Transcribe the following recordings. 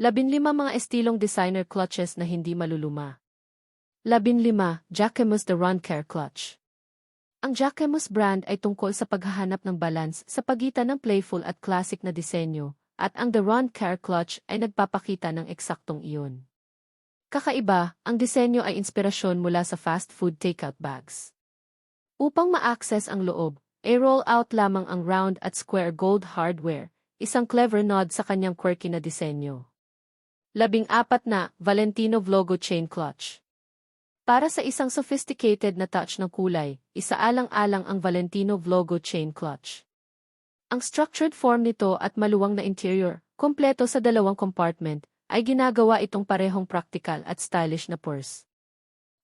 Labinlima mga estilong designer clutches na hindi maluluma. Labinlima, Jacquemus de Ron Care Clutch. Ang Jacquemus brand ay tungkol sa paghahanap ng balance sa pagitan ng playful at classic na disenyo, at ang The Ron Care Clutch ay nagpapakita ng eksaktong iyon. Kakaiba, ang disenyo ay inspirasyon mula sa fast food takeout bags. Upang ma-access ang loob, ay roll out lamang ang round at square gold hardware, isang clever nod sa kanyang quirky na disenyo. Labing apat na, Valentino Vlogo Chain Clutch. Para sa isang sophisticated na touch ng kulay, isaalang-alang ang Valentino Vlogo Chain Clutch. Ang structured form nito at maluwang na interior, kompleto sa dalawang compartment, ay ginagawa itong parehong practical at stylish na purse.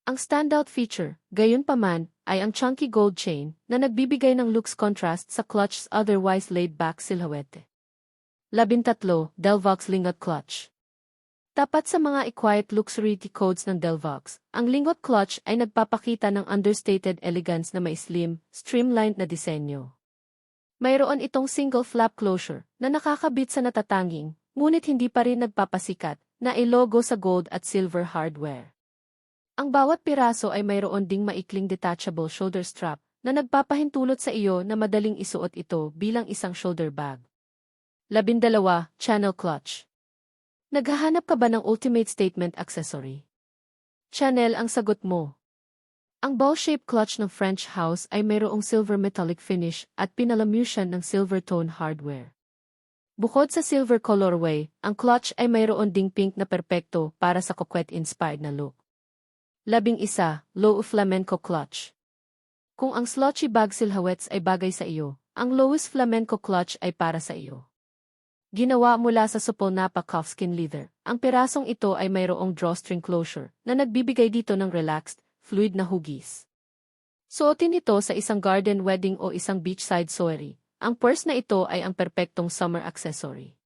Ang standout feature, gayon paman, ay ang chunky gold chain na nagbibigay ng looks contrast sa clutch's otherwise laid-back silhouette. Labintatlo, Delvox Lingot Clutch Tapat sa mga e-quiet luxury codes ng Delvox, ang lingot clutch ay nagpapakita ng understated elegance na may slim, streamlined na disenyo. Mayroon itong single flap closure na nakakabit sa natatanging, ngunit hindi pa rin nagpapasikat, na ilogo sa gold at silver hardware. Ang bawat piraso ay mayroon ding maikling detachable shoulder strap na nagpapahintulot sa iyo na madaling isuot ito bilang isang shoulder bag. Labindalawa, Channel Clutch Naghahanap ka ba ng ultimate statement accessory? Chanel ang sagot mo. Ang ball-shaped clutch ng French house ay mayroong silver metallic finish at pinalamution ng silver tone hardware. Bukod sa silver colorway, ang clutch ay mayroon ding pink na perpekto para sa coquette-inspired na look. Labing isa, low flamenco clutch. Kung ang slouchy bag silhouettes ay bagay sa iyo, ang lowest flamenco clutch ay para sa iyo. Ginawa mula sa supple napa calfskin leather. Ang pirasong ito ay mayroong drawstring closure na nagbibigay dito ng relaxed, fluid na hugis. Suotin ito sa isang garden wedding o isang beachside soiree. Ang purse na ito ay ang perpektong summer accessory.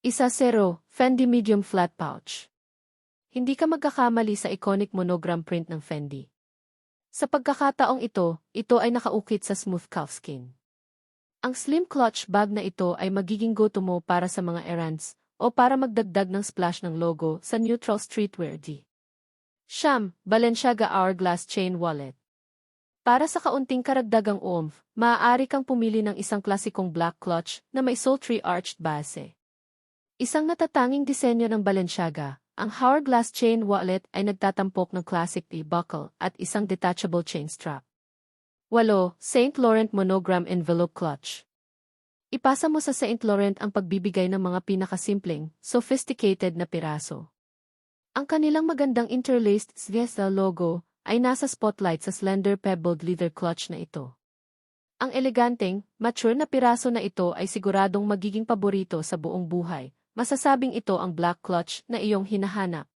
Isa zero, Fendi Medium Flat Pouch. Hindi ka magkakamali sa iconic monogram print ng Fendi. Sa pagkakataong ito, ito ay nakaukit sa smooth calfskin. Ang slim clutch bag na ito ay magiging go-to mo para sa mga errands o para magdagdag ng splash ng logo sa neutral streetwear D. Siyam, Balenciaga Hourglass Chain Wallet. Para sa kaunting karagdagang oomph, maaari kang pumili ng isang klasikong black clutch na may sultry arched base. Isang natatanging disenyo ng Balenciaga, ang Hourglass Chain Wallet ay nagtatampok ng classic e-buckle at isang detachable chain strap. 8. St. Laurent Monogram Envelope Clutch Ipasa mo sa St. Laurent ang pagbibigay ng mga pinakasimpleng, sophisticated na piraso. Ang kanilang magandang interlaced Zvezda logo ay nasa spotlight sa slender pebbled leather clutch na ito. Ang eleganteng, mature na piraso na ito ay siguradong magiging paborito sa buong buhay. Masasabing ito ang black clutch na iyong hinahanap.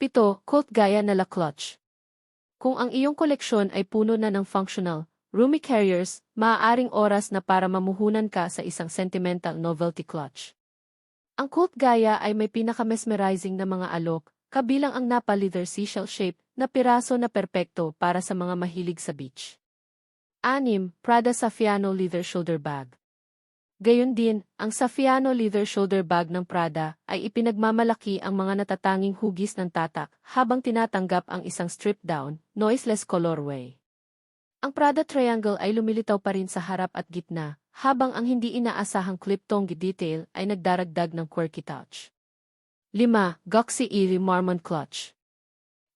7. Colt Gaya na la Clutch kung ang iyong koleksyon ay puno na ng functional, roomy carriers, maaaring oras na para mamuhunan ka sa isang sentimental novelty clutch. Ang cult gaya ay may pinaka-mesmerizing na mga alok, kabilang ang Napa leather seashell shape na piraso na perpekto para sa mga mahilig sa beach. 6. Prada Saffiano Leather Shoulder Bag Gayon din, ang Saffiano leather shoulder bag ng Prada ay ipinagmamalaki ang mga natatanging hugis ng tatak habang tinatanggap ang isang strip-down, noiseless colorway. Ang Prada triangle ay lumilitaw pa rin sa harap at gitna, habang ang hindi inaasahang clip-tongue detail ay nagdaragdag ng quirky touch. 5. Goxy Easy Marmont Clutch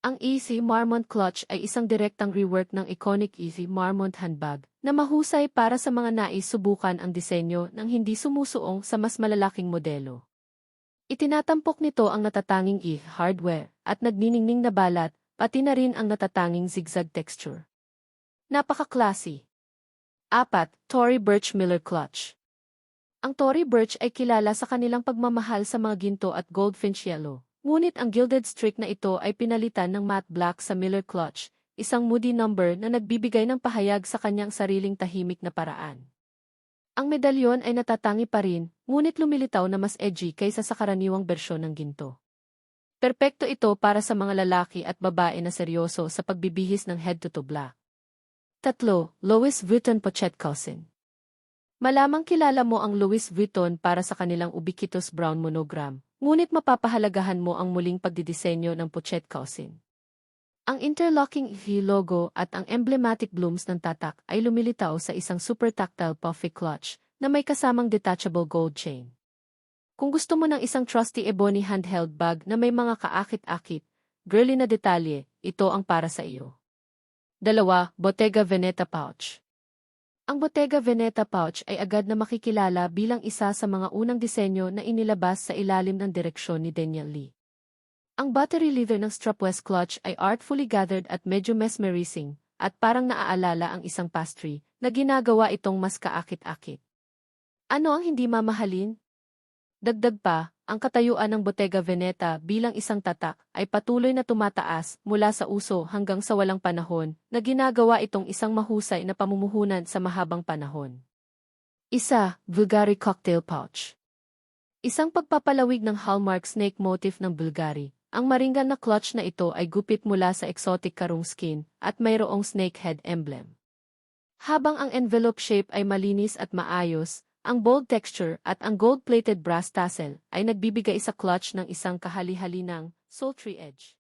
ang Easy Marmont Clutch ay isang direktang rework ng iconic Easy Marmont handbag na mahusay para sa mga nais subukan ang disenyo ng hindi sumusuong sa mas malalaking modelo. Itinatampok nito ang natatanging e-hardware at nagniningning na balat, pati na rin ang natatanging zigzag texture. Napaka-classy. 4. Tory Burch Miller Clutch Ang Tory Burch ay kilala sa kanilang pagmamahal sa mga ginto at goldfinch yellow. Ngunit ang gilded streak na ito ay pinalitan ng matte black sa Miller Clutch, isang moody number na nagbibigay ng pahayag sa kanyang sariling tahimik na paraan. Ang medalyon ay natatangi pa rin, ngunit lumilitaw na mas edgy kaysa sa karaniwang bersyon ng ginto. Perpekto ito para sa mga lalaki at babae na seryoso sa pagbibihis ng head-to-toe black. Tatlo, Louis Vuitton Pochette Cousin Malamang kilala mo ang Louis Vuitton para sa kanilang ubiquitous brown monogram, ngunit mapapahalagahan mo ang muling pagdidisenyo ng Pochette Cousin. Ang interlocking V logo at ang emblematic blooms ng tatak ay lumilitaw sa isang super tactile puffy clutch na may kasamang detachable gold chain. Kung gusto mo ng isang trusty ebony handheld bag na may mga kaakit-akit, girly na detalye, ito ang para sa iyo. Dalawa, Bottega Veneta Pouch. Ang Bottega Veneta Pouch ay agad na makikilala bilang isa sa mga unang disenyo na inilabas sa ilalim ng direksyon ni Daniel Lee. Ang battery leather ng strapless clutch ay artfully gathered at medyo mesmerizing, at parang naaalala ang isang pastry na ginagawa itong mas kaakit-akit. Ano ang hindi mamahalin? Dagdag pa, ang katayuan ng Bottega Veneta bilang isang tatak ay patuloy na tumataas mula sa uso hanggang sa walang panahon na ginagawa itong isang mahusay na pamumuhunan sa mahabang panahon. Isa, Bulgari Cocktail Pouch. Isang pagpapalawig ng hallmark snake motif ng Bulgari. Ang maringgan na clutch na ito ay gupit mula sa exotic karong skin at mayroong snake head emblem. Habang ang envelope shape ay malinis at maayos, ang bold texture at ang gold-plated brass tassel ay nagbibigay sa clutch ng isang kahali-halinang sultry edge.